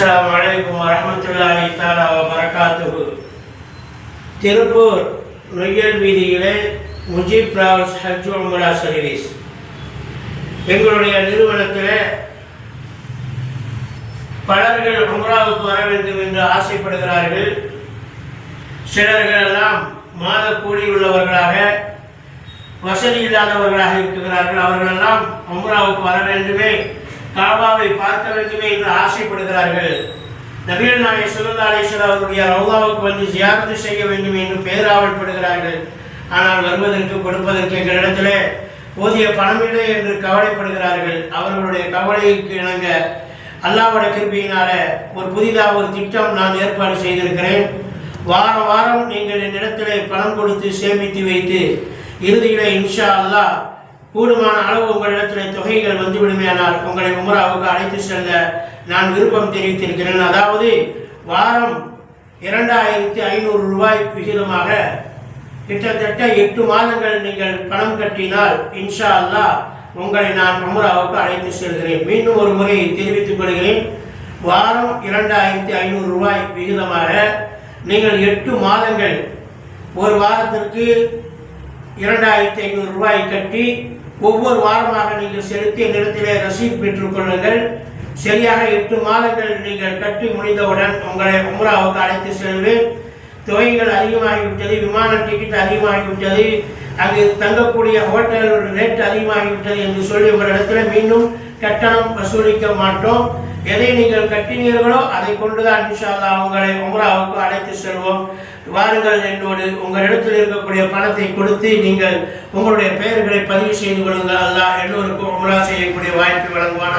அஸ்லாம் வலைக்கும் வரமத்துல்லாஹி தாலா வரகாத்து திருப்பூர் நொய்யல் வீதியிலே முஜீப் டிராவல்ஸ் ஹஜ் உம்ரா சர்வீஸ். எங்களுடைய நிறுவனத்தில் பலர்கள் உம்ராவுக்கு வர வேண்டும் என்று ஆசைப்படுகிறார்கள். சிலர்கள் எல்லாம் மாத கூலி உள்ளவர்களாக வசதி இல்லாதவர்களாக இருக்கிறார்கள். அவர்களெல்லாம் உம்ராவுக்கு வர வேண்டுமே. காபாவை பார்க்க வேண்டுமே என்று ஆசைப்படுகிறார்கள். நபீர் நாயை சுல்லா அவருடைய ரவுதாவுக்கு வந்து ஜியாரத்து செய்ய வேண்டும் என்று பேராவல்படுகிறார்கள். ஆனால் வருவதற்கு கொடுப்பதற்கு எங்களிடத்திலே போதிய பணமில்லை என்று கவலைப்படுகிறார்கள். அவர்களுடைய கவலைக்கு இணங்க அல்லாவோட கிருப்பியினால ஒரு புதிதாக ஒரு திட்டம் நான் ஏற்பாடு செய்திருக்கிறேன். வாரம் வாரம் நீங்கள் என்னிடத்திலே பணம் கொடுத்து சேமித்து வைத்து இறுதியிலே இன்ஷா அல்லாஹ் கூடுமான அளவு உங்களிடத்தில் தொகைகள் வந்துவிடுமையானால் உங்களை உமராவுக்கு அழைத்து செல்ல நான் விருப்பம் தெரிவித்திருக்கிறேன். அதாவது வாரம் இரண்டாயிரத்தி ஐநூறு ரூபாய் விகிதமாக கிட்டத்தட்ட எட்டு மாதங்கள் நீங்கள் பணம் கட்டினால் இன்ஷா அல்லாஹ் உங்களை நான் உமராவுக்கு அழைத்து செல்கிறேன். மீண்டும் ஒரு முறை தெரிவித்துக் கொள்கிறேன். வாரம் இரண்டாயிரத்தி ஐநூறு ரூபாய் விகிதமாக நீங்கள் எட்டு மாதங்கள் ஒரு வாரத்திற்கு இரண்டாயிரத்தி ஐநூறு ரூபாய் கட்டி ஒவ்வொரு வாரமாக நீங்கள் செலுத்திய நிலத்திலே ரசீப் பெற்றுக் கொள்ளுங்கள். சரியாக எட்டு மாதங்கள் நீங்கள் கட்டி முடிந்தவுடன் உங்களை உம்ராவுக்கு அழைத்து செல்வேன். தொகைகள் அதிகமாகிவிட்டது விமான டிக்கெட் அதிகமாகிவிட்டது. அங்கு தங்கக்கூடிய ஹோட்டல் ரேட் அதிகமாகிவிட்டது என்று சொல்லி உங்களிடத்தில் மீண்டும் கட்டணம் வசூலிக்க மாட்டோம். எதை நீங்கள் கட்டினீர்களோ அதை கொண்டுதான் இன்ஷால்லா உங்களை உம்ராவுக்கு அழைத்து செல்வோம். வாருங்கள் என்னோடு உங்களிடத்தில் இருக்கக்கூடிய பணத்தை கொடுத்து நீங்கள் உங்களுடைய பெயர்களை பதிவு செய்து கொள்ளுங்கள். அல்லாஹ் எல்லோருக்கும் உம்ரா செய்யக்கூடிய வாய்ப்பு வழங்குவானா